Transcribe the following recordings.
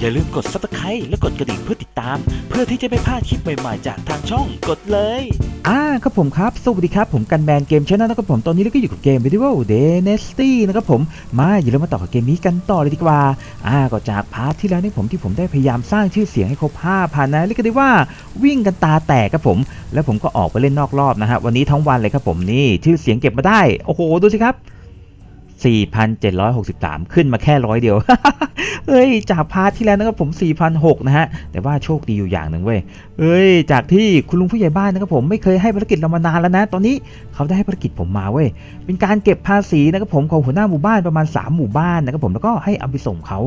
อย่าลืมกด subscribe และกดกระดิ่งเพื่อติดตาม เพื่อที่จะไม่พลาดคลิปใหม่ๆ จากทางช่องกดเลย อ่าครับผมครับ สวัสดีครับ ผมกันแมนเกมชนะนะครับผมตอนนี้เราก็อยู่กับเกม Medieval Dynasty นะครับผมมาอย่าลืมมาต่อกับเกมนี้กันต่อเลยดีกว่า อ่าก็จากพาร์ทที่แล้วนี่ผมที่ผมได้พยายามสร้างชื่อเสียงให้ครบ5,000นะเรียกได้ว่าวิ่งกันตาแตกครับผม แล้วผมก็ออกไปเล่นนอกรอบนะฮะวันนี้ทั้งวันเลยครับผมนี่ชื่อเสียงเก็บมาได้โอ้โหดูสิครับ 4,763 ขึ้นมาแค่ร้อยเดียวเอ้ย จากพาร์ทที่แล้วนะครับผม4,006นะฮะ แต่ว่าโชคดีอยู่อย่างหนึ่งเว้ย เอ้ย จากที่คุณลุงผู้ใหญ่บ้านนะครับผมไม่เคยให้ภารกิจเรามานานแล้วนะ ตอนนี้เขาได้ให้ภารกิจผมมาเว้ย เป็นการเก็บภาษีนะครับผมของหัวหน้าหมู่บ้านประมาณ 3 หมู่บ้านนะครับผม แล้วก็ให้เอาไปส่งเขา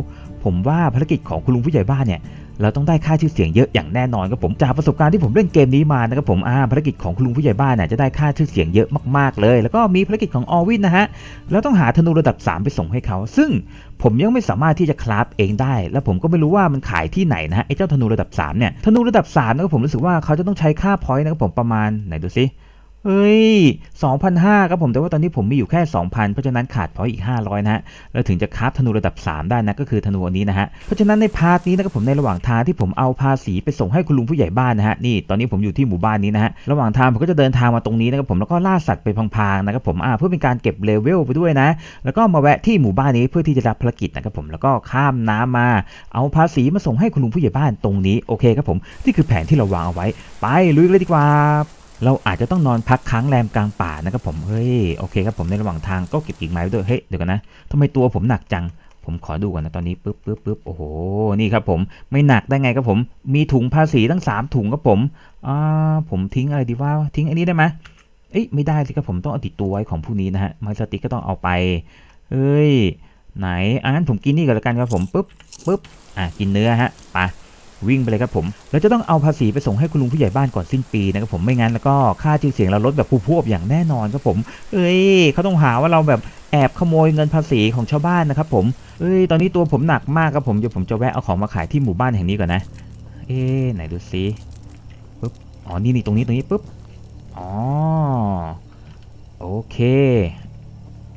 ผมว่าภารกิจของคุณลุงผู้ใหญ่บ้านเนี่ย เราต้องได้ค่าชื่อเสียงเยอะอย่างแน่นอนครับผมจากประสบการณ์ที่ผมเล่นเกมนี้มานะครับผมอ่าภารกิจของคุณลุงผู้ใหญ่บ้านเนี่ยจะได้ค่าชื่อเสียงเยอะมากๆเลย แล้วก็มีภารกิจของออวินนะฮะแล้วต้องหาธนูระดับ 3 ไปส่งให้เขา ซึ่งผมยังไม่สามารถที่จะคราฟเองได้ แล้วผมก็ไม่รู้ว่ามันขายที่ไหนนะฮะไอ้เจ้าธนูระดับ3เนี่ยธนูระดับ3นะครับผมรู้สึกว่าเขาจะต้องใช้ค่าพอยต์นะครับผมประมาณไหนดูสิ เอ้ย2,500ครับผม แต่ว่าตอนนี้ผมมีอยู่แค่ 2,000 เพราะฉะนั้นขาดพออีก 500 นะฮะ แล้วถึงจะคราฟธนูระดับ 3 ได้นะ ก็คือธนูอันนี้นะฮะ เพราะฉะนั้นในพาร์ทนี้นะครับผมในระหว่างทางที่ผมเอาภาษีไปส่งให้คุณลุงผู้ใหญ่บ้านนะฮะ นี่ตอนนี้ผมอยู่ที่หมู่บ้านนี้นะฮะ ระหว่างทางผมก็จะเดินทางมาตรงนี้นะครับผม แล้วก็ล่าสัตว์ไปพลางๆนะครับผม อ่า เพื่อเป็นการเก็บเลเวลไปด้วยนะ แล้วก็มาแวะที่หมู่บ้านนี้เพื่อที่จะรับภารกิจนะครับผม แล้วก็ข้ามน้ำมา เอาภาษีมาส่งให้คุณลุงผู้ใหญ่บ้านตรงนี้ โอเคครับผม นี่คือแผนที่เราวางเอาไว้ ไปลุยกันเลยดีกว่า เราอาจจะต้องนอนพักค้างแรมกลางป่านะครับผม เฮ้ย โอเคครับผมในระหว่างทางก็เก็บกิ่งไม้ไว้ด้วย เฮ้ย เดี๋ยวกันนะทำไมตัวผมหนักจัง ผมขอดูก่อนนะตอนนี้ปึ๊บปึ๊บปึ๊บโอ้โห นี่ครับผม ไม่หนักได้ไงครับผม มีถุงภาษีตั้ง 3 ถุงครับผม อ่า ผมทิ้งอะไรดีว่า ทิ้งอันนี้ได้ไหมเอ้ย ไม่ได้สิครับผมต้องเอาติดตัวไว้ของผู้นี้นะฮะไม้สติกก็ต้องเอาไปเฮ้ย ไหนอะงั้นผมกินนี่ก่อนละกันครับผม ปึ๊บปึ๊บอะ กินเนื้อฮะ ไป วิ่งไปเลยครับผมเราจะต้องเอาภาษีไปส่งให้คุณลุงผู้ใหญ่บ้านก่อนสิ้นปีนะครับผมไม่งั้นแล้วก็ค่าชื่อเสียงเราลดแบบผู้พวบอย่างแน่นอนครับผม เอ้ยเขาต้องหาว่าเราแบบแอบขโมยเงินภาษีของชาวบ้านนะครับผมเอ้ยตอนนี้ตัวผมหนักมากครับผมเดี๋ยวผมจะแวะเอาของมาขายที่หมู่บ้านแห่งนี้ก่อนนะ เอ๊ไหนดูซิปึ๊บอ๋อนี่นี่ตรงนี้ตรงนี้ปึ๊บอ๋อโอเค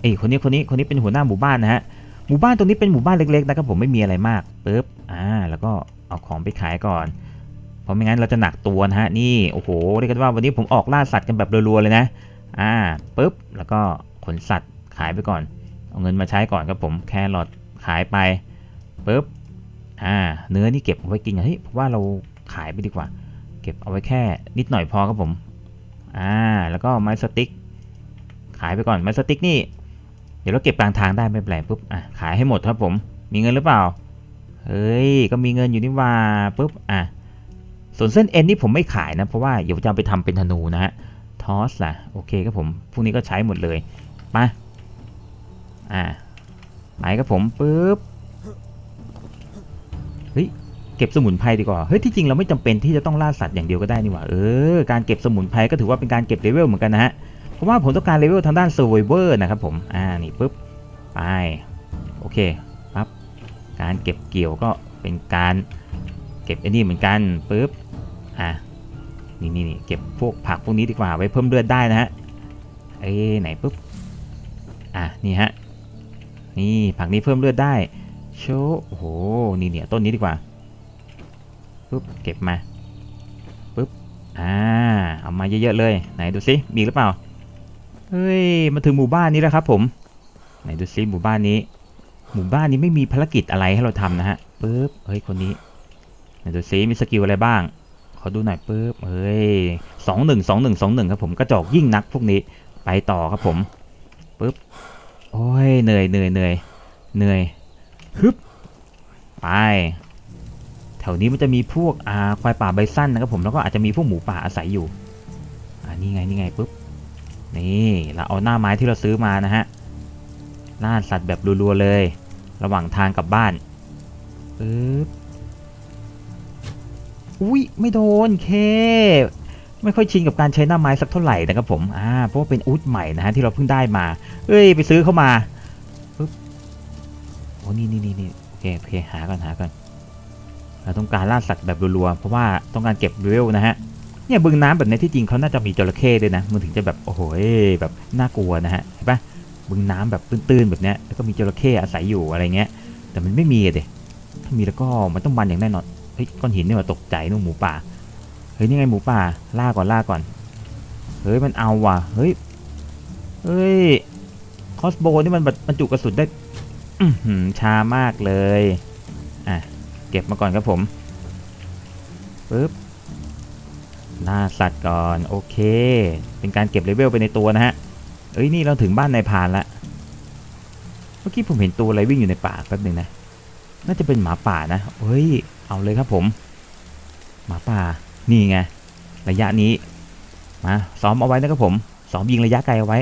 เอ้ยคนนี้คนนี้คนนี้เป็นหัวหน้าหมู่บ้านนะฮะหมู่บ้านตรงนี้เป็นหมู่บ้านเล็กๆนะครับผมไม่มีอะไรมากปึ๊บอ่าแล้วก็ เอาของไปขายก่อน เพราะไม่งั้นเราจะหนักตัวนะฮะ นี่โอ้โหเรียกกันว่าวันนี้ผมออกล่าสัตว์กันแบบรัวๆเลยนะ อ่าปุ๊บแล้วก็ขนสัตว์ขายไปก่อน เอาเงินมาใช้ก่อนครับผมแครอทขายไปปุ๊บอ่า เนื้อนี่เก็บเอาไว้กินเฮ้ยเพราะว่าเราขายไปดีกว่า เก็บเอาไว้แค่นิดหน่อยพอครับผมอ่าแล้วก็ไม้สติ๊กขายไปก่อนไม้สติ๊กนี่เดี๋ยวเราเก็บกลางทางได้ไม่เป็นไรปุ๊บอะขายให้หมดครับผมมีเงินหรือเปล่า เฮ้ย ก็มีเงินอยู่นี่ว่าปุ๊บ อะ ส่วนเส้นเอ็นนี่ผมไม่ขายนะ เพราะว่าเดี๋ยวจะไปทำเป็นธนูนะฮะ ทอสล่ะ โอเคครับผม พวกนี้ก็ใช้หมดเลยมาอ่าไปครับผมปุ๊บ เฮ้ย เก็บสมุนไพรดีกว่า เฮ้ย ที่จริงเราไม่จำเป็นที่จะต้องล่าสัตว์อย่างเดียวก็ได้นี่หว่า เออ การเก็บสมุนไพรก็ถือว่าเป็นการเก็บเลเวลเหมือนกันนะฮะ เพราะว่าผมต้องการเลเวลทางด้าน Survivor นะครับผม อ่า นี่ปุ๊บ ไป โอเค การเก็บเกี่ยวก็เป็นการเก็บไอ้นี่เหมือนกันปุ๊บอะนี่นี่นี่เก็บพวกผักพวกนี้ดีกว่าไว้เพิ่มเลือดได้นะฮะเอ้ไหนปุ๊บอะนี่ฮะนี่ผักนี้เพิ่มเลือดได้โชว์โอ้โหนี่เนี่ยต้นนี้ดีกว่าปุ๊บเก็บมาปุ๊บอ่าเอามาเยอะๆเลยไหนดูซิมีหรือเปล่าเฮ้ยมาถึงหมู่บ้านนี้แล้วครับผมไหนดูซิหมู่บ้านนี้ หมู่บ้านนี้ไม่มีภารกิจอะไรให้เราทำนะฮะปึ๊บเฮ้ยคนนี้ไหนดูซิมีสกิลอะไรบ้าง ขอดูหน่อยปึ๊บเฮ้ยสองหนึ่งสองหนึ่งสองหนึ่งครับผมกระจอกยิ่งนักพวกนี้ไปต่อครับผมปึ๊บโอ้ยเหนื่อยเหนื่อยเหนื่อยเหนื่อยฮึบไปแถวนี้มันจะมีพวกอ่าควายป่าไบซันนะครับผมแล้วก็อาจจะมีพวกหมูป่าอาศัยอยู่อ่านี่ไงนี่ไงปึ๊บนี่เราเอาหน้าไม้ที่เราซื้อมานะฮะล่าสัตว์แบบรัวๆเลย ระหว่างทางกลับบ้านปึ๊บอุ้ยไม่โดนเค ไม่ค่อยชินกับการใช้หน้าไม้สักเท่าไหร่นะครับผมอ่าเพราะว่าเป็นอูดใหม่นะฮะที่เราเพิ่งได้มา เอ้ยไปซื้อเข้ามาปึ๊บโอ้นี่นี่นี่นี่โอเคโอเคหาก่อนหาก่อนเราต้องการล่าสัตว์แบบรัวๆเพราะว่าต้องการเก็บเลเวลนะฮะเนี่ยบึงน้ำแบบนี้ที่จริงเขาน่าจะมีจระเข้ด้วยนะมันถึงจะแบบโอ้โหแบบน่ากลัวนะฮะเห็นปะ บึงน้ำแบบตื้นๆแบบเนี้ยแล้วก็มีจระเข้อาศัยอยู่อะไรเงี้ย แต่มันไม่มีเด็ทำามีแล้วก็มันต้องมันอย่างแน่นอนเฮ้ยก้อนหินนี่มาตกใจนู่นหมูป่าเฮ้ยนี่ไงหมูป่าล่าก่อนล่าก่อนเฮ้ยมันเอาว่ะเฮ้ยเฮ้ยคอสโบนี่มันบรรจุกระสุนได้ช้ามากเลยอะเก็บมาก่อนครับผมปึ๊บหน้าสัตว์ก่อนโอเค เป็นการเก็บเลเวลไปในตัวนะฮะ เอ้ยนี่เราถึงบ้านนายพานละเมื่อกี้ผมเห็นตัวอะไรวิ่งอยู่ในป่าแป๊บหนึ่งนะ น่าจะเป็นหมาป่านะ เฮ้ย เอาเลยครับผม หมาป่า นี่ไง ระยะนี้ มาซ้อมเอาไว้นะครับผม ซ้อมยิงระยะไกลเอาไว้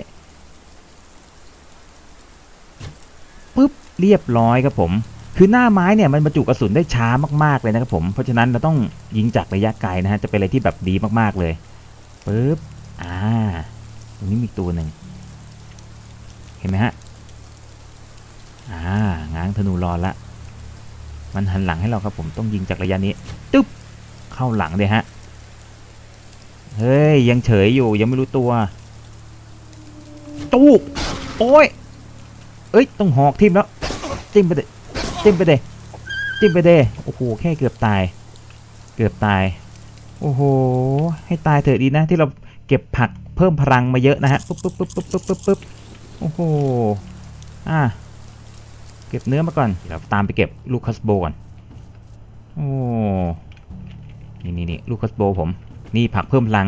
ปุ๊บ เรียบร้อยครับผม คือหน้าไม้เนี่ยมันบรรจุกระสุนได้ช้ามากๆเลยนะครับผม เพราะฉะนั้นเราต้องยิงจากระยะไกลนะฮะ จะเป็นอะไรที่แบบดีมากๆเลยปุ๊บ อ่า ตรงนี้มีตัวหนึ่ง เห็นไหมฮะอ่าง้างธนูรอละมันหันหลังให้เราครับผมต้องยิงจากระยะนี้ตึ๊บเข้าหลังเลยฮะเฮ้ยยังเฉยอยู่ยังไม่รู้ตัวตูกโอ้ยเอ้ยต้องหอกทิมแล้วจิ้มไปเดจิ้มไปเดจิ้มไปเดโอ้โหแค่เกือบตาย เกือบตายโอ้โหให้ตายเถอะดีนะที่เราเก็บผักเพิ่มพลังมาเยอะนะฮะปุ๊บปุ๊บปุ๊บปุ๊บปุ๊บปุ๊บ โอ้โห อ่าเก็บเนื้อมาก่อน เดี๋ยวเราตามไปเก็บลูกคัสโบก่อน โอ้ นี่นี่นี่ลูกคัสโบผม นี่ผักเพิ่มพลัง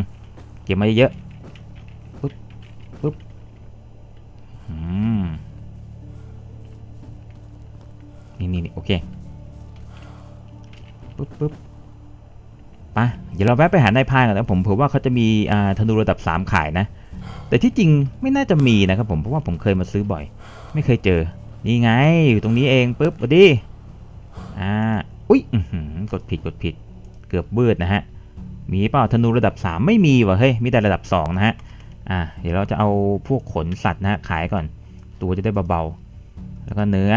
เก็บมาเยอะปุ๊บปุ๊บอืมนี่นี่นี่โอเค ปุ๊บปุ๊บ ไปเดี๋ยวเราแวะไปหานายพานก่อนนะผมเผื่อว่าเขาจะมีธนูระดับ 3 ขายนะ แต่ที่จริงไม่น่าจะมีนะครับผมเพราะว่าผมเคยมาซื้อบ่อย ไม่เคยเจอ นี่ไงอยู่ตรงนี้เองปุ๊บสวัสดีอ่าอุ้ยกดผิดกดผิด เกือบเบืดนะฮะมีเปล่าธนูระดับ 3 ไม่มีว่ะเฮ้ยมีแต่ระดับ 2 นะฮะอะเดี๋ยวเราจะเอาพวกขนสัตว์นะขายก่อน ตัวจะได้เบาๆแล้วก็เนื้อ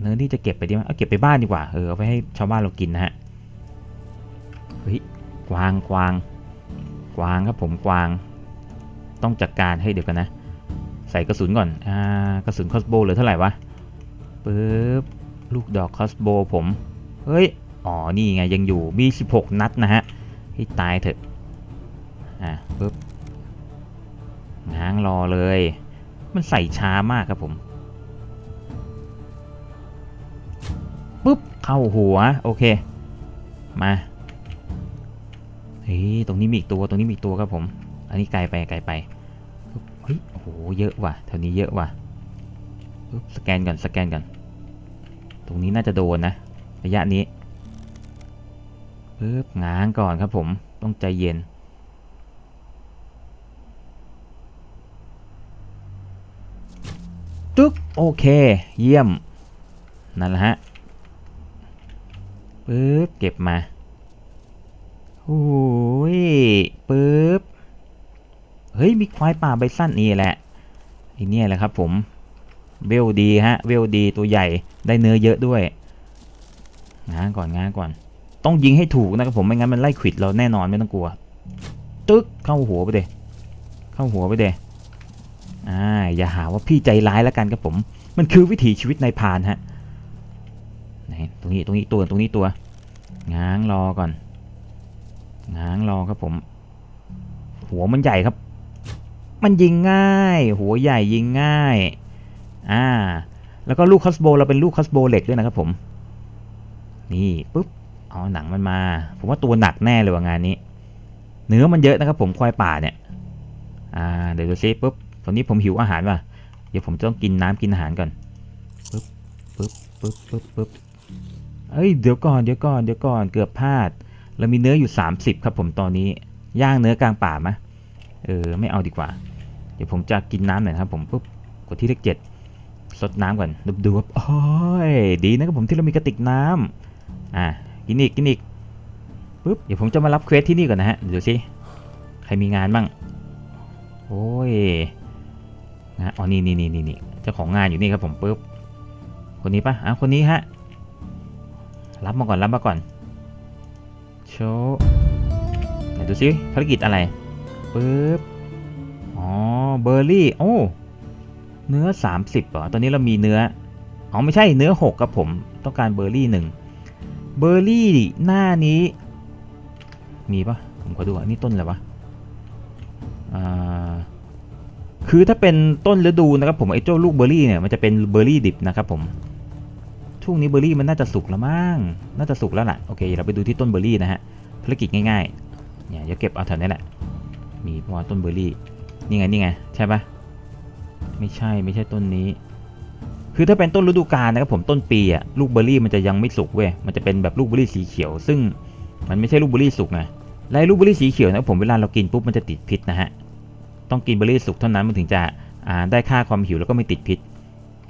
เนื้อที่จะเก็บไปดีไหมเอาเก็บไปบ้านดีกว่าเออเอาไปให้ชาวบ้านเรากินนะฮะ ฮ้ยกวางกวางกวางครับผมกวาง ต้องจัดการให้เดี๋ยวกันนะ ใส่กระสุนก่อนอ่ากระสุนคอสโบเหลือเท่าไหร่วะปึ๊บลูกดอกคอสโบผมเฮ้ยอ๋อนี่ไงยังอยู่มี 16 นัดนะฮะให้ตายเถอะอะปึ๊บง้างรอเลย มันใส่ช้ามากครับผมปุ๊บเข้าหัว โอเค มา เฮ้ยตรงนี้มีอีกตัวตรงนี้มีอีกตัวครับผม อันนี้ไกลไปไกลไปเฮ้ยโอ้โหเยอะว่ะแถวนี้เยอะว่ะปึ๊บสแกนก่อนสแกนก่อนตรงนี้น่าจะโดนนะระยะนี้ปึ๊บง้างก่อนครับผมต้องใจเย็นตึ๊กโอเค เยี่ยม นั่นแหละฮะปึ๊บเก็บมา โอ้ยปึ๊บ เฮ้ยมีควายป่าใบสั้นนี่แหละไอเนี่ยแหละครับผมเวลดีฮะเวลดีตัวใหญ่ได้เนื้อเยอะด้วยง้างก่อนง้างก่อน ต้องยิงให้ถูกนะครับผมไม่งั้นมันไล่ขวิดเราแน่นอนไม่ต้องกลัว ตึ๊กเข้าหัวไปเดเข้าหัวไปเดอ่าอย่าหาว่าพี่ใจร้ายแล้วกันครับผม มันคือวิถีชีวิตในพานฮะไหนตรงนี้ตรงนี้ตัวตรงนี้ตัว ง้างรอก่อน ง้างรอครับผม หัวมันใหญ่ครับ มันยิงง่าย หัวใหญ่ยิงง่าย อ่า แล้วก็ลูกคัสโบเราเป็นลูกคัสโบเหล็กด้วยนะครับผม นี่ปุ๊บเอาหนังมันมา ผมว่าตัวหนักแน่เลยว่างานนี้ เนื้อมันเยอะนะครับผมควายป่าเนี่ย อ่า เดี๋ยวดูซิปุ๊บ ตอนนี้ผมหิวอาหารว่ะ เดี๋ยวผมต้องกินน้ำกินอาหารก่อน ปุ๊บ ปุ๊บ ปุ๊บ ปุ๊บ ปุ๊บ เอ้ย เดี๋ยวก่อน เดี๋ยวก่อน เดี๋ยวก่อน เกือบพลาด เรามีเนื้ออยู่ 30 ครับผมตอนนี้ย่างเนื้อกลางป่ามะเออไม่เอาดีกว่า เดี๋ยวผมจะกินน้ำหน่อยครับผมปุ๊บกดที่เลขเจ็ดสดน้ำก่อนดูดูๆโอ้ยดีนะครับผมที่เรามีกระติกน้ำอะกินอีกกินอีกปุ๊บเดี๋ยวผมจะมารับเควสที่นี่ก่อนนะฮะเดี๋ยวสิใครมีงานบ้างโอ้ยนะอ๋อนี่นี่นี่นี่นี่เจ้าของงานอยู่นี่ครับผมปุ๊บคนนี้ปะอะคนนี้ฮะรับมาก่อนรับมาก่อน โชว์ไหนดูซิภารกิจอะไรปุ๊บอ๋อเบอร์รี่โอ้เนื้อ 30เหรอตอนนี้เรามีเนื้ออ๋อไม่ใช่เนื้อ 6 ครับผมต้องต้องการเบอร์รี่หนึ่งเบอร์รี่หน้านี้ มีปะผมขอดูอันนี้ต้นอะไรวะอ่าคือถ้าเป็นต้นฤดูนะครับผมไอ้เจ้าลูกเบอร์รี่เนี่ยมันจะเป็นเบอร์รี่ดิบนะครับผม ช่วงนี้เบอร์รี่มันน่าจะสุกแล้วมั้งน่าจะสุกแล้วล่ะโอเคเราไปดูที่ต้นเบอร์รี่นะฮะภารกิจง่ายๆเนี่ยเดี๋ยวเก็บเอาแถวนี้แหละ มีพราะว่าต้นเบอร์รี่นี่ไงนี่ไงใช่ปะไม่ใช่ไม่ใช่ต้นนี้ คือถ้าเป็นต้นฤดูกาลนะครับผมต้นปีอะลูกเบอร์รี่มันจะยังไม่สุกเว้ยมันจะเป็นแบบลูกเบอร์รี่สีเขียว ซึ่งมันไม่ใช่ลูกเบอร์รี่สุกไงและไอ้ลูกเบอร์รี่สีเขียวนะครับผมเวลาเรากินปุ๊บมันจะติดพิษนะฮะต้องกินเบอร์รี่สุกเท่านั้นมันถึงจะได้ค่าความหิวแล้วก็ไม่ติดพิษ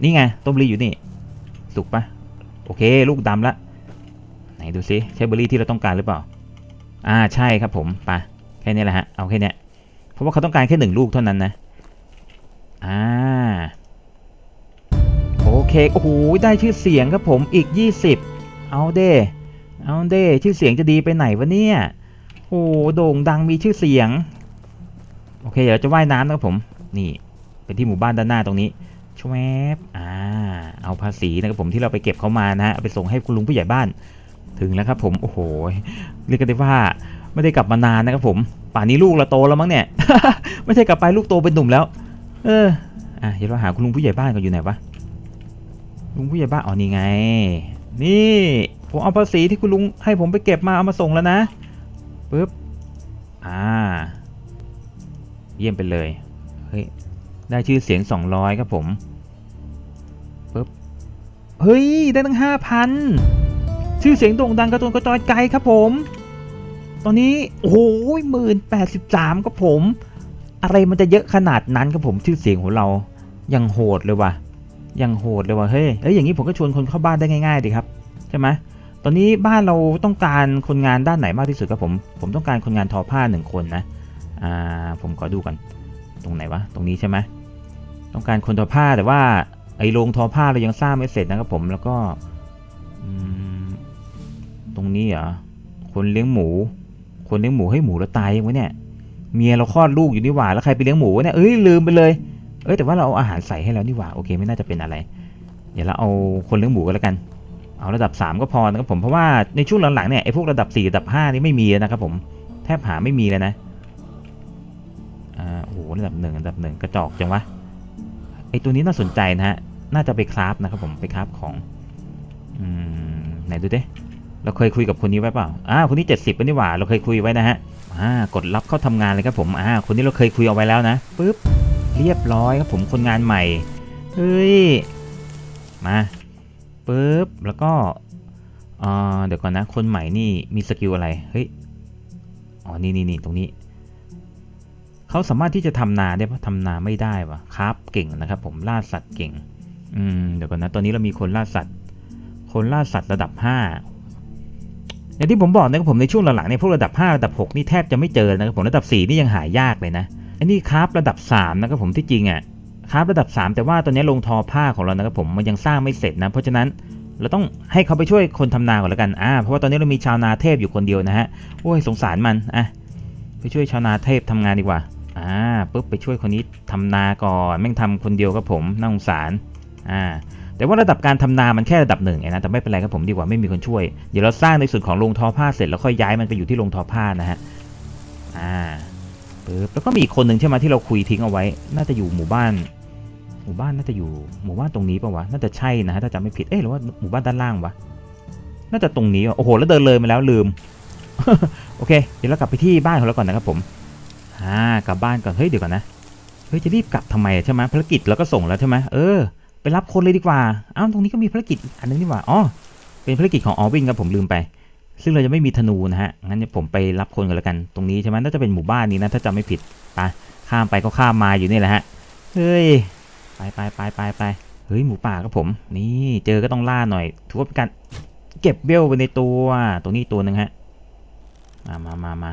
นี่ไงต้นเบอร์รี่อยู่นี่ สุกปะ โอเค ลูกดำละ ไหนดูซิใช่เบอร์รี่ที่เราต้องการหรือเปล่า อ่าใช่ครับผมไปแค่นี้แหละฮะ เอาแค่นี้เพราะว่าเขาต้องการแค่หนึ่งลูกเท่านั้นนะ อ่า โอเค โอ้โห ได้ชื่อเสียงครับผมอีก 20 เอาเด้เอาเด้ชื่อเสียงจะดีไปไหนวะเนี่ย โอ้โด่งดังมีชื่อเสียง โอเค เดี๋ยวจะว่ายน้ำนะครับผม นี่ เป็นที่หมู่บ้านด้านหน้าตรงนี้ ชวบอ่า เอาภาษีนะครับผมที่เราไปเก็บเขามานะฮะไปส่งให้คุณลุงผู้ใหญ่บ้าน ถึงแล้วครับ ผมโอ้โหเรียกกันได้ว่าไม่ได้กลับมานานนะครับผม ป่านนี้ลูกเราโตแล้วมั้งเนี่ย ไม่ใช่กลับไปลูกโตเป็นหนุ่มแล้ว เอออะเดี๋ยวเราหาคุณลุงผู้ใหญ่บ้านกันอยู่ไหนวะลุงผู้ใหญ่บ้านอ๋อนี่ไง นี่ผมเอาภาษีที่คุณลุงให้ผมไปเก็บมาเอามาส่งแล้วนะปึ๊บอ่า เยี่ยมไปเลยเฮ้ย ได้ชื่อเสียง 200 ครับผมปึ๊บเฮ้ย ได้ตั้ง 5,000 ชื่อเสียงโด่งดังกระตุนกระจอยไกลครับผม ตอนนี้ โอ้โหหมื่นแปดสิบสามครับผม อะไรมันจะเยอะขนาดนั้นครับผม ชื่อเสียงของเรา ยังโหดเลยว่ะ ยังโหดเลยว่ะ เฮ้ยเอ้ย อย่างนี้ผมก็ชวนคนเข้าบ้านได้ง่ายๆดีครับ ใช่ไหมตอนนี้บ้านเราต้องการคนงานด้านไหนมากที่สุดครับผม ผมต้องการคนงานทอผ้าหนึ่งคนนะ อ่า ผมขอดูก่อน ตรงไหนวะ ตรงนี้ใช่ไหม ต้องการคนทอผ้าแต่ว่าไอ้โรงทอผ้าเรายังสร้างไม่เสร็จนะครับผมแล้วก็ตรงนี้เหรอคนเลี้ยงหมู คนเลี้ยงหมูให้หมูแล้วตายยังวะเนี่ยเมียเราคลอดลูกอยู่นี่หว่าแล้วใครไปเลี้ยงหมูวะเนี่ยเอ้ยลืมไปเลยเอ้ยแต่ว่าเราเอาอาหารใส่ให้แล้วนี่หว่าโอเคไม่น่าจะเป็นอะไร เดี๋ยวเราเอาคนเลี้ยงหมูกันแล้วกัน เอาระดับ 3 ก็พอนะครับผมเพราะว่าในช่วงหลังๆเนี่ยไอ้พวกระดับ 4 ระดับ 5 นี่ไม่มีนะครับผมแทบหาไม่มีเลยนะอ่าโอ้โหระดับหนึ่งระดับหนึ่งกระจอกจังวะ ไอตัวนี้น่าสนใจนะฮะ น่าจะไปคราฟนะครับผมไปคราฟของอืมไหนดูดิเราเคยคุยกับคนนี้ไว้เปล่าอ่าคนนี้ 70เป็นนี่หว่า เราเคยคุยไว้นะฮะอ่ากดรับเข้าทำงานเลยครับผมอ่าคนนี้เราเคยคุยเอาไว้แล้วนะปึ๊บเรียบร้อยครับผมคนงานใหม่เฮ้ยมาปึ๊บแล้วก็อ่าเดี๋ยวก่อนนะคนใหม่นี่มีสกิลอะไรเฮ้ยอ๋อนี่นี่นี่ตรงนี้ เขาสามารถที่จะทำนาได้ปะทำนาไม่ได้วะครับเก่งนะครับผมล่าสัตว์เก่ง อืมเดี๋ยวก่อนนะตอนนี้เรามีคนล่าสัตว์ คนล่าสัตว์ระดับ5อย่างที่ผมบอกนะครับผมในช่วงหลังๆเนี่ยพวกระดับ 5 ระดับ 6 นี่แทบจะไม่เจอนะครับผมระดับ 4 นี่ยังหายากเลยนะอันนี้คราฟระดับ 3 นะครับผมที่จริงอะคราฟระดับ 3 แต่ว่าตอนนี้ลงทอผ้าของเรานะครับผมมันยังสร้างไม่เสร็จนะเพราะฉะนั้นเราต้องให้เขาไปช่วยคนทำนาก่อนแล้วกันอ่าเพราะว่าตอนนี้เรามีชาวนาเทพอยู่คนเดียวนะฮะโอ้ยสงสารมันอะไปช่วยชาวนาเทพทำงานดีกว่า อ่าปุ๊บไปช่วยคนนี้ทำนาก่อนแม่งทำคนเดียวครับผมน่าสงสารอ่าแต่ว่าระดับการทำนามันแค่ระดับหนึ่งเองนะแต่ไม่เป็นไรครับผมดีกว่าไม่มีคนช่วยเดี๋ยวเราสร้างในส่วนของโรงทอผ้าเสร็จแล้วค่อยย้ายมันไปอยู่ที่โรงทอผ้านะฮะอ่าปึ๊บแล้วก็มีอีกคนหนึ่งใช่ไหมที่เราคุยทิ้งเอาไว้ น่าจะอยู่หมู่บ้าน หมู่บ้านน่าจะอยู่หมู่บ้านตรงนี้ปะวะน่าจะใช่นะฮะถ้าจำไม่ผิดเอ๊ะหรือว่าหมู่บ้านด้านล่างวะน่าจะตรงนี้วะโอ้โหแล้วเดินเลยมาแล้วลืมโอเค เดี๋ยวเรากลับไปที่บ้านของเราก่อนนะครับผม อ่ากลับบ้านก่อน เฮ้ยเดี๋ยวก่อนนะ เฮ้ยจะรีบกลับทำไมใช่ไหมภารกิจเราก็ส่งแล้วใช่ไหมเออไปรับคนเลยดีกว่า อ้าวตรงนี้ก็มีภารกิจอันนึงนี่หว่า อ๋อ เป็นภารกิจของออวิงครับผมลืมไป ซึ่งเราจะไม่มีธนูนะฮะ งั้นผมไปรับคนกันแล้วกัน ตรงนี้ใช่ไหมน่าจะเป็นหมู่บ้านนี้นะถ้าจำไม่ผิดไปข้ามไปก็ข้ามมาอยู่นี่แหละฮะ เฮ้ย ไปไปไปไปไปเฮ้ยหมูป่าครับผม นี่เจอก็ต้องล่าหน่อย ถือว่าเป็นการเก็บเบลไปในตัว ตรงนี้ตัวหนึ่งฮะ มามามามา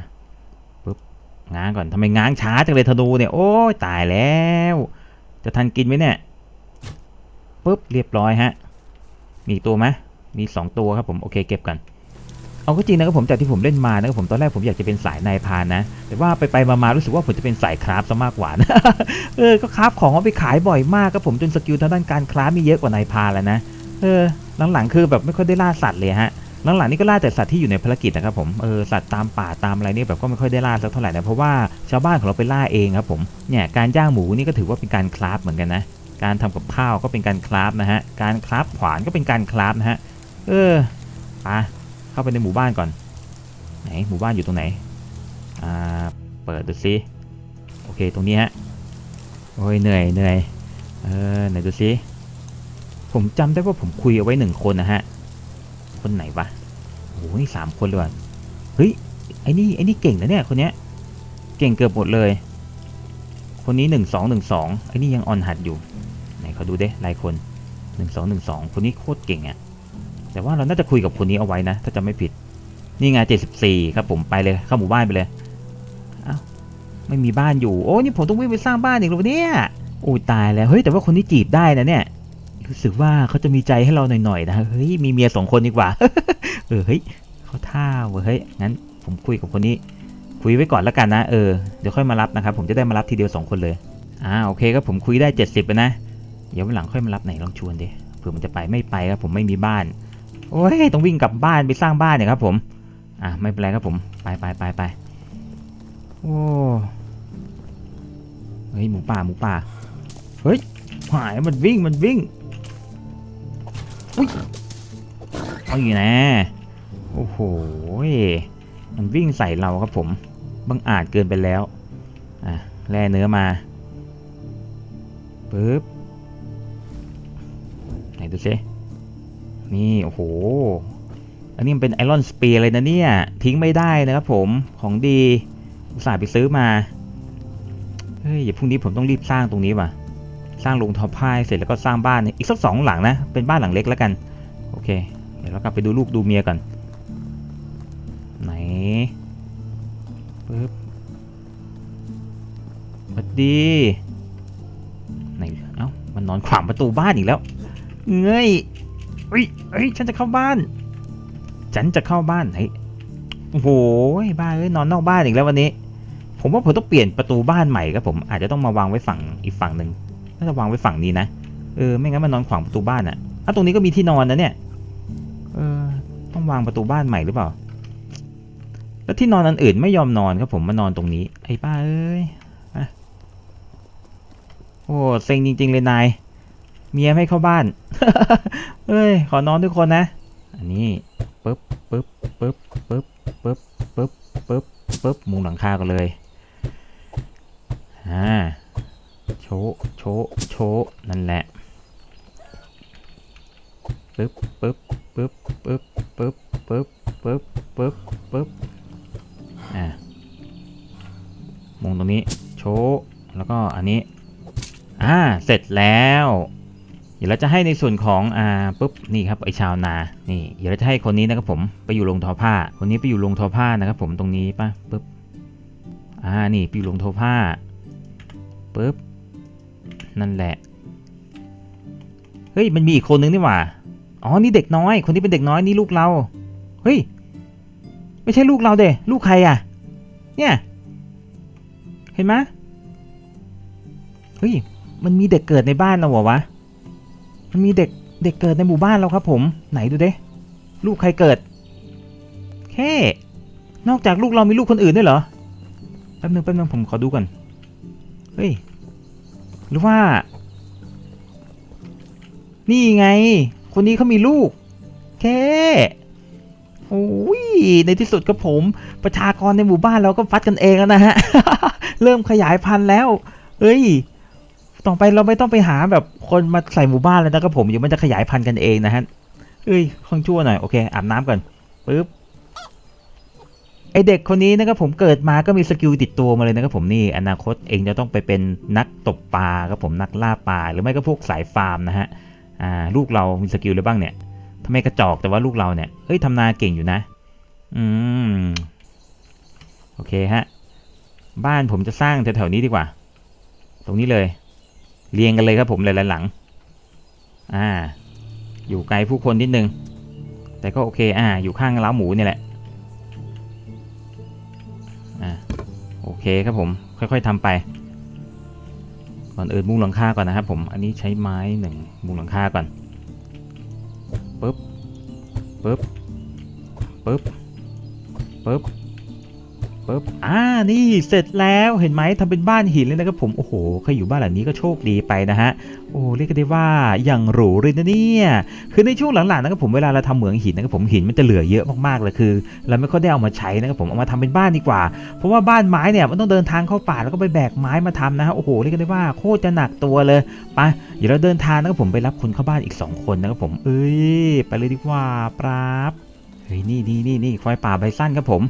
ง้างก่อนทำไมง้างช้าจังเลยธนูเนี่ย โอ้ยตายแล้ว จะทันกินไหมเนี่ยปุ๊บเรียบร้อยฮะ มีตัวไหมมี 2 ตัวครับผมโอเคเก็บกันเอาก็จริงนะครับผมจากที่ผมเล่นมานะครับผมตอนแรกผมอยากจะเป็นสายนายพานนะ แต่ว่าไปไปมาๆรู้สึกว่าผมจะเป็นสายคราฟซะมากกว่านะเออก็คราฟของเอาไปขายบ่อยมากครับผมจนสกิลทางด้านการคราฟมีเยอะกว่านายพานแล้วนะเออหลังๆคือแบบไม่ค่อยได้ล่าสัตว์เลยฮะ หลังๆนี่ก็ล่าแต่สัตว์ที่อยู่ในภารกิจนะครับผมเออสัตว์ตามป่าตามอะไรเนี่ยแบบก็ไม่ค่อยได้ล่าสักเท่าไหร่นะเพราะว่าชาวบ้านของเราไปล่าเองครับผมเนี่ยการย่างหมูนี่ก็ถือว่าเป็นการคราฟเหมือนกันนะการทำกับข้าวก็เป็นการคราฟนะฮะการคราฟขวานก็เป็นการคราฟนะฮะเออไปเข้าไปในหมู่บ้านก่อน ไหนหมู่บ้านอยู่ตรงไหนอ่าเปิดดูซิโอเคตรงนี้ฮะโอ้ยเหนื่อยเหนื่อยเออไหนดูซิผมจำได้ว่าผมคุยเอาไว้หนึ่งคนนะฮะ คนไหนวะโอ้โหสามคนเลยว่ะเฮ้ยไอ้นี่ไอ้นี่เก่งนะเนี่ยคนเนี้ยเก่งเกือบหมดเลย คนนี้หนึ่งสองหนึ่งสองไอ้นี่ยังออนหัดอยู่ไหนเขาดูเด้รายคนหนึ่งสองหนึ่งสองคนนี้โคตรเก่งอะ่ะแต่ว่าเราน่าจะคุยกับคนนี้เอาไว้นะ ถ้าจำไม่ผิด นี่ไงเจ็ดสิบสี่ครับผมไปเลยเข้าหมู่บ้านไปเลยเอ้าไม่มีบ้านอยู่โอ้นี่ผมต้องวิ่งไปสร้างบ้านอีกแล้วเนี่ยโอ้ตายแล้วเฮ้ยแต่ว่าคนนี้จีบได้นะเนี่ย รู้สึกว่าเขาจะมีใจให้เราหน่อยๆนะเฮ้ยมีเมียสองคนดีกว่า เออเฮ้ยเขาท่าเว้ยเฮ้ยงั้นผมคุยกับคนนี้คุยไว้ก่อนแล้วกันนะเออเดี๋ยวค่อยมารับนะครับผมจะได้มารับทีเดียวสองคนเลยอ่าโอเคครับผมคุยได้ 70แล้วนะเดี๋ยววันหลังค่อยมารับไหนลองชวนดิเผื่อมันจะไปไม่ไปครับผมไม่มีบ้าน โอ้ยต้องวิ่งกลับบ้านไปสร้างบ้านเนี่ยครับผมอะไม่เป็นไรครับผมไปไปไปไปโอ้เฮ้ยหมูป่าหมูป่าเฮ้ยหายมันวิ่งมันวิ่ง อุ้ยเอาอยู่นะโอ้โหมันวิ่งใส่เราครับผมบังอาจเกินไปแล้วอะแล่เนื้อมาปึ๊บไหนดูซินี่โอ้โหอันนี้มันเป็นไอรอนสเปียร์เลยนะเนี่ยทิ้งไม่ได้นะครับผมของดีอุตส่าห์ไปซื้อมาเฮ้ยอย่าพรุ่งนี้ผมต้องรีบสร้างตรงนี้ว่ะ สร้างโรงทอผ้าเสร็จแล้วก็สร้างบ้านอีกสักสองหลังนะ เป็นบ้านหลังเล็กแล้วกัน โอเค เดี๋ยวเรากลับไปดูลูกดูเมียก่อน ไหนปึ๊บสวัสดีไหนเอ้ามันนอนขวางประตูบ้านอีกแล้ว เงยเฮ้ยเฮ้ยฉันจะเข้าบ้าน ฉันจะเข้าบ้านเฮ้ยโอ้โหบ้านเอ้ยนอนนอกบ้านอีกแล้ววันนี้ ผมว่าผมต้องเปลี่ยนประตูบ้านใหม่ครับผมอาจจะต้องมาวางไว้ฝั่งอีกฝั่งหนึ่ง น่าจะวางไว้ฝั่งนี้นะเออไม่งั้นมันนอนขวางประตูบ้านอะ่ะอะตรงนี้ก็มีที่นอนนะเนี่ยเออต้องวางประตูบ้านใหม่หรือเปล่า แล้วที่นอนอันอื่นไม่ยอมนอนครับผมมานอนตรงนี้ ไอ้ป้าเอ้ยโอ้เซ็งจริง ๆ เลยนาย เมียไม่เข้าบ้านเอ้ย ขอนอนทุกคนนะ อันนี้ปึ๊บปึ๊บปึ๊บปึ๊บปึ๊บปึ๊บปึ๊บปึ๊บมุงหลังคากันเลย อ่า โชโชโชนั่นแหละปึ๊บปึ๊บปึ๊บปึ๊บปึ๊บปึ๊บปึ๊บปึ๊บปึ๊บอ่ามุงตรงนี้โชแล้วก็อันนี้อ่าเสร็จแล้ว เดี๋ยวเราจะให้ในส่วนของอ่าปุ๊บนี่ครับไอชาวนานี่เดี๋ยวเราจะให้คนนี้นะครับผมไปอยู่โรงทอผ้า คนนี้ไปอยู่โรงทอผ้านะครับผมตรงนี้ป่ะปุ๊บอ่านี่ไปอยู่โรงทอผ้าปุ๊บ นั่นแหละ เฮ้ยมันมีอีกคนนึงนี่หว่า อ๋อนี่เด็กน้อย คนที่เป็นเด็กน้อยนี่ลูกเรา เฮ้ย ไม่ใช่ลูกเราเด้ลูกใครอะ เนี่ย เห็นไหมเฮ้ยมันมีเด็กเกิดในบ้านเราเหรอวะ มันมีเด็กเด็กเกิดในหมู่บ้านเราครับ ผม ไหนดูเด้ลูกใครเกิด แค่ นอกจากลูกเรามีลูกคนอื่นด้วยเหรอ แป๊บนึงแป๊บนึงผมขอดูก่อน เฮ้ย หรือว่า นี่ไง คนนี้เขามีลูกแค่โอ้ยในที่สุดกับผม ประชากรในหมู่บ้านเราก็ฟัดกันเองแล้วนะฮะ เริ่มขยายพันธุ์แล้ว เอ้ย ต่อไปเราไม่ต้องไปหาแบบคนมาใส่หมู่บ้านแล้วนะครับผมเดี๋ยวมันจะขยายพันธุ์กันเองนะฮะ เอ้ยค่องชั่วหน่อย โอเคอาบน้ำก่อนปึ๊บ ไอเด็กคนนี้นะครับผมเกิดมาก็มีสกิลติดตัวมาเลยนะครับผมนี่อนาคตเองจะต้องไปเป็นนักตกปลาครับผมนักล่าปลาหรือไม่ก็พวกสายฟาร์มนะฮะอ่าลูกเรามีสกิลอะไรบ้างเนี่ยทำไมกระจอกแต่ว่าลูกเราเนี่ยเฮ้ยทำนาเก่งอยู่นะอืมโอเคฮะบ้านผมจะสร้างแถวๆนี้ดีกว่า ตรงนี้เลย เรียงกันเลยครับผมหลายๆหลัง อ่า อยู่ไกลผู้คนนิดนึง แต่ก็โอเค อ่า อยู่ข้างเล้าหมูเนี่ยแหละ เคครับผม ค่อยๆทำไป ก่อนอื่นมุงหลังคาก่อนนะครับผม อันนี้ใช้ไม้หนึ่งมุงหลังคาก่อนปึ๊บปึ๊บปึ๊บปึ๊บ ปึ๊บอ่านี่เสร็จแล้วเห็นไหมทำเป็นบ้านหินเลยนะครับผมโอ้โหใครอยู่บ้านหลังนี้ก็โชคดีไปนะฮะโอ้เรียกได้ว่าอย่างหรูเลยนะเนี่ยคือในช่วงหลังๆนะครับผมเวลาเราทำเหมืองหินนะครับผมหินมันจะเหลือเยอะมากๆเลยคือ เราไม่ค่อยได้เอามาใช้นะครับผมเอามาทำเป็นบ้านดีกว่า เพราะว่าบ้านไม้เนี่ยมันต้องเดินทางเข้าป่าแล้วก็ไปแบกไม้มาทำนะฮะโอ้โหเรียกได้ว่าโคตรจะหนักตัวเลยไปเดี๋ยวเราเดินทางนะครับผมไปรับคนเข้าบ้านอีก 2 คนนะครับผมเอ้ยไปเลยดีกว่าปราบเฮ้ยนี่นี่นี่นี่ควายป่าใบสั้นครับผม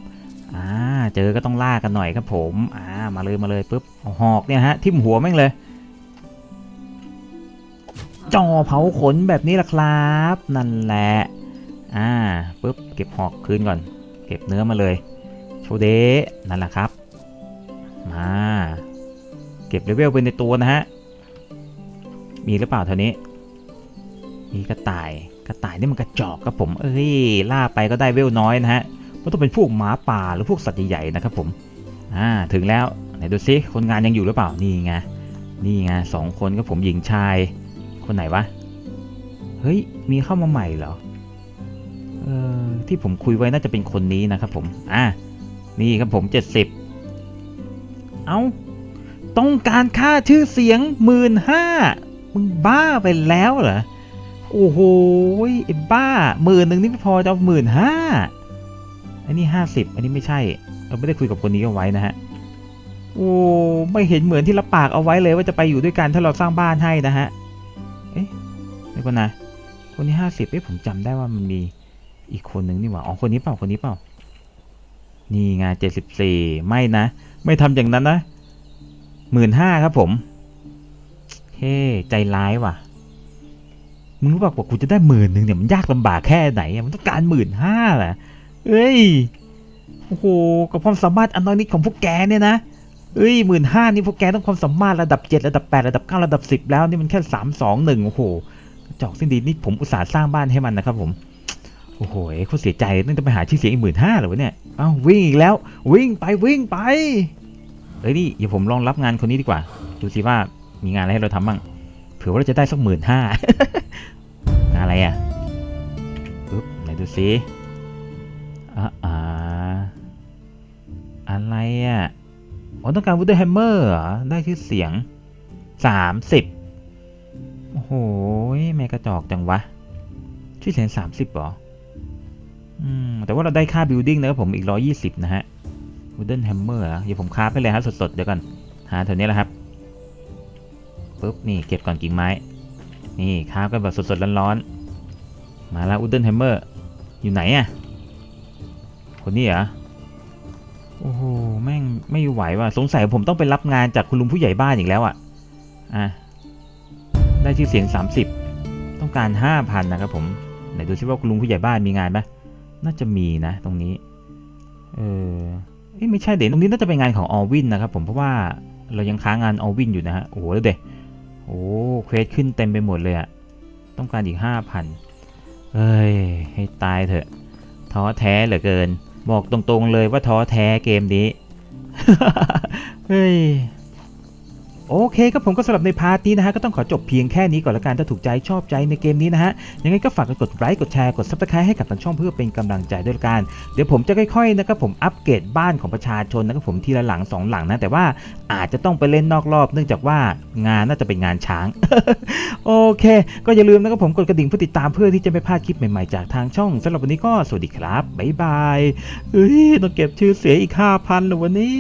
อ่าเจอก็ต้องล่ากันหน่อยครับผมอ่ามาเลยมาเลยปุ๊บหอกเนี่ยฮะทิ่มหัวแม่งเลยจ่อเผาขนแบบนี้ละครับ นั่นแหละอ่าปุ๊บเก็บหอกคืนก่อน เก็บเนื้อมาเลยโชเดะนั่นแหละครับมาเก็บเลเวลไปในตัวนะฮะมีหรือเปล่าเท่านี้มีกระต่ายกระต่ายนี่มันกระจอกครับผม เอ้ยล่าไปก็ได้เวลน้อยนะฮะ มันต้องเป็นพวกหมาป่าหรือพวกสัตว์ใหญ่ๆนะครับผมอ่าถึงแล้วไหนดูซิคนงานยังอยู่หรือเปล่านี่ไงนี่ไงสองคนครับผมหญิงชาย คนไหนวะเฮ้ยมีเข้ามาใหม่เหรอเออที่ผมคุยไว้น่าจะเป็นคนนี้นะครับผมอะนี่ครับผม 70 เอา้าต้องการค่าชื่อเสียงหมื่นห้ามึงบ้าไปแล้วเหรอโอ้โหไอ้บ้าหมื่นหนึ่งนี่ไม่พอจะเอาหมื่นห้า อันนี้ห้าสิบอันนี้ไม่ใช่ เราไม่ได้คุยกับคนนี้เอาไว้นะฮะ โอ้ ไม่เห็นเหมือนที่รับปากเอาไว้เลยว่าจะไปอยู่ด้วยกันถ้าเราสร้างบ้านให้นะฮะ เอ๊ะเดี๋ยวก่อนนะ คนนี้ห้าสิบเอ๊ะผมจำได้ว่ามันมีอีกคนหนึ่งนี่หว่า อ๋อ คนนี้เปล่า คนนี้เปล่า นี่ไงเจ็ดสิบสี่ไม่นะ ไม่ทำอย่างนั้นนะหมื่นห้าครับผม เฮ้ ใจร้ายว่ะมึงรู้ป่ะกว่ากูจะได้หมื่นหนึ่งเนี่ยมันยากลำบากแค่ไหน มันต้องการหมื่นห้าแหละ เอ้ย โอ้โห กับความสามารถอันน้อยนิดของพวกแกเนี่ยนะ เอ้ยหมื่นห้านี่พวกแกต้องความสามารถระดับเจ็ดระดับแปดระดับเก้าระดับสิบแล้วนี่มันแค่สามสองหนึ่งโอ้โห จอกสิ้นดีนี่ผมอุตส่าห์สร้างบ้านให้มันนะครับผม โอ้โหโคตรเสียใจนั่นจะไปหาชื่อเสียงอีกหมื่นห้าเหรอวะเนี่ย เอ้าวิ่งอีกแล้ว วิ่งไปวิ่งไปเอ้ยนี่เดี๋ยวผมลองรับงานคนนี้ดีกว่า ดูสิว่ามีงานอะไรให้เราทำบ้าง เผื่อว่าเราจะได้สักหมื่นห้างานอะไรอะปึ๊บไหนดูสิ อ่าอ่าอะไรอะอ๋อต้องการวูดเดอร์แฮมเมอร์เหรอ ได้ชื่อเสียงสามสิบโอ้โหแม่กระจอกจังวะ ชื่อเสียงสามสิบเหรอ อืม แต่ว่าเราได้ค่าบิลดิ้งนะครับผมอีกร้อยี่สิบนะฮะ Wooden Hammer เหรอเดี๋ยวผมคราฟไปเลยฮะสดๆ เดี๋ยวก่อน หาแถวนี้แหละครับปุ๊บ นี่เก็บก่อนกิ่งไม้ นี่คราฟกันแบบสดๆ ร้อนๆ มาแล้ว Wooden Hammer อยู่ไหนอะ คนนี้เหรอโอ้โหแม่งไม่ไหวว่ะสงสัยผมต้องไปรับงานจากคุณลุงผู้ใหญ่บ้านอีกแล้วอะอะได้ชื่อเสียง 30 ต้องการ 5,000 นะครับผมไหนดูซิว่าคุณลุงผู้ใหญ่บ้านมีงานปะน่าจะมีนะตรงนี้เออเอ้ยไม่ใช่เด็ตรงนี้น่าจะเป็นงานของออวินนะครับผมเพราะว่าเรายังค้างงานออวินอยู่นะฮะโอ้โหเด็โอ้เควสขึ้นเต็มไปหมดเลยอะต้องการอีกห้าพันเอ้ยให้ตายเถอะท้อแท้เหลือเกิน บอกตรงๆเลยว่าท้อแท้เกมนี้ เฮ้ย โอเคครับผมก็สำหรับในพาร์ทนี้นะฮะก็ต้องขอจบเพียงแค่นี้ก่อนละกันถ้าถูกใจชอบใจในเกมนี้นะฮะยังไงก็ฝากกดไลค์กดแชร์กด subscribe ให้กับทางช่องเพื่อเป็นกำลังใจด้วยละกันเดี๋ยวผมจะค่อยๆนะครับผมอัปเกรดบ้านของประชาชนนะครับผมทีละหลังสองหลังนะแต่ว่าอาจจะต้องไปเล่นนอกรอบ เนื่องจากว่างานน่าจะเป็นงานช้าง โอเค ก็อย่าลืมนะครับผมกดกระดิ่งเพื่อติดตามเพื่อที่จะไม่พลาดคลิปใหม่ๆจากทางช่องสำหรับวันนี้ก็สวัสดีครับบ๊ายบายเฮ้ยต้องเก็บชื่อเสียอีก5,000เลยวันนี้